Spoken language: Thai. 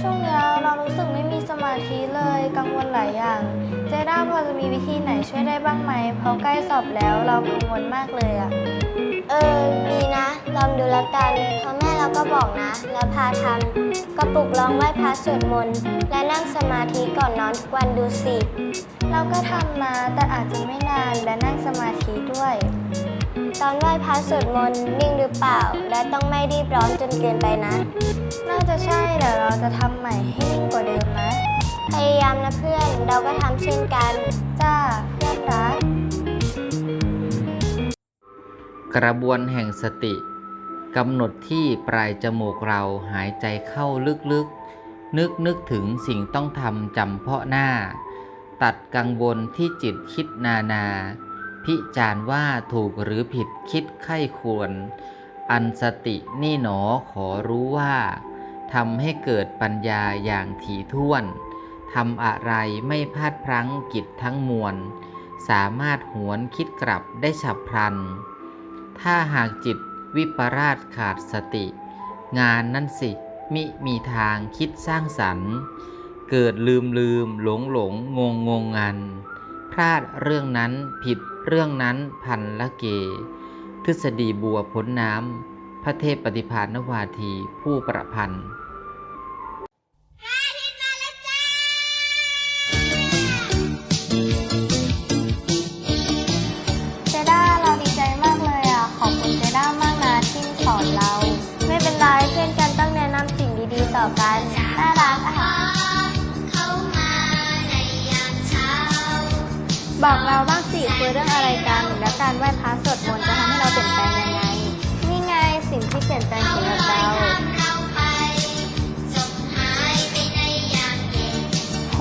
ช่วงเนี้ยเรารู้สึกไม่มีสมาธิเลยกังวลหลายอย่าง เจด้าพอจะมีวิธีไหนช่วยได้บ้างไหมเพราะใกล้สอบแล้วเรากังวลมากเลยอะเออมีนะลองดูแล้วกันเพราะแม่เราก็บอกนะ แล้วพาทำก็ปลุกร้องไหว้พระสวดมนต์และนั่งสมาธิก่อนนอนทุกวันดูสิ เราก็ทำนะแต่อาจจะไม่นานและนั่งสมาธิด้วยต อนไหว้พระสวดมนต์นิ่งหรือเปล่า และต้องไม่รีบร้อนจนเกินไปนะ น่าจะใช่เดี๋ยวเราจะทำใหม่ให้นิ่งกว่าเดิมนะ พยายามนะเพื่อนเราก็ทำเช่นกัน จ้าเพื่อนรักกระบวนแห่งสติกำหนดที่ปลายจมูกเราหายใจเข้าลึกๆ นึกนึกถึงสิ่งต้องทำจำเพาะหน้า ตัดกังวลที่จิตคิดนานา พิจารณ์ว่าถูกหรือผิดคิดไข้ควร อันสตินี่หนอขอรู้ว่าทำให้เกิดปัญญาอย่างถี่ถ้วนทำอะไรไม่พลาดพลั้งกิจทั้งมวล สามารถหวนคิดกลับได้ฉับพลัน ถ้าหากจิตวิปราชขาดสติ งานนั่นสิ มิมีทางคิดสร้างสรรค์ เกิดลืมลืมหลงหลงงงงงงัน ลาดเรื่องนั้นผิดเรื่องนั้นพันละเก ทฤษฎีบัวพ้นน้ำ พระเทพปฏิภาณวาทีผู้ประพันธ์สอนเรา ไม่เป็นไรเพื่อนกันต้องแนะนำสิ่งดีๆต่อกัน น่ารักอะ บอกเราบ้างสิคุยเรื่องอะไรกัน และการไหว้พระสวดมนต์จะทำให้เราเปลี่ยนแปลงยังไง นี่ไงสิ่งที่เปลี่ยนแปลงสำหรับเราโห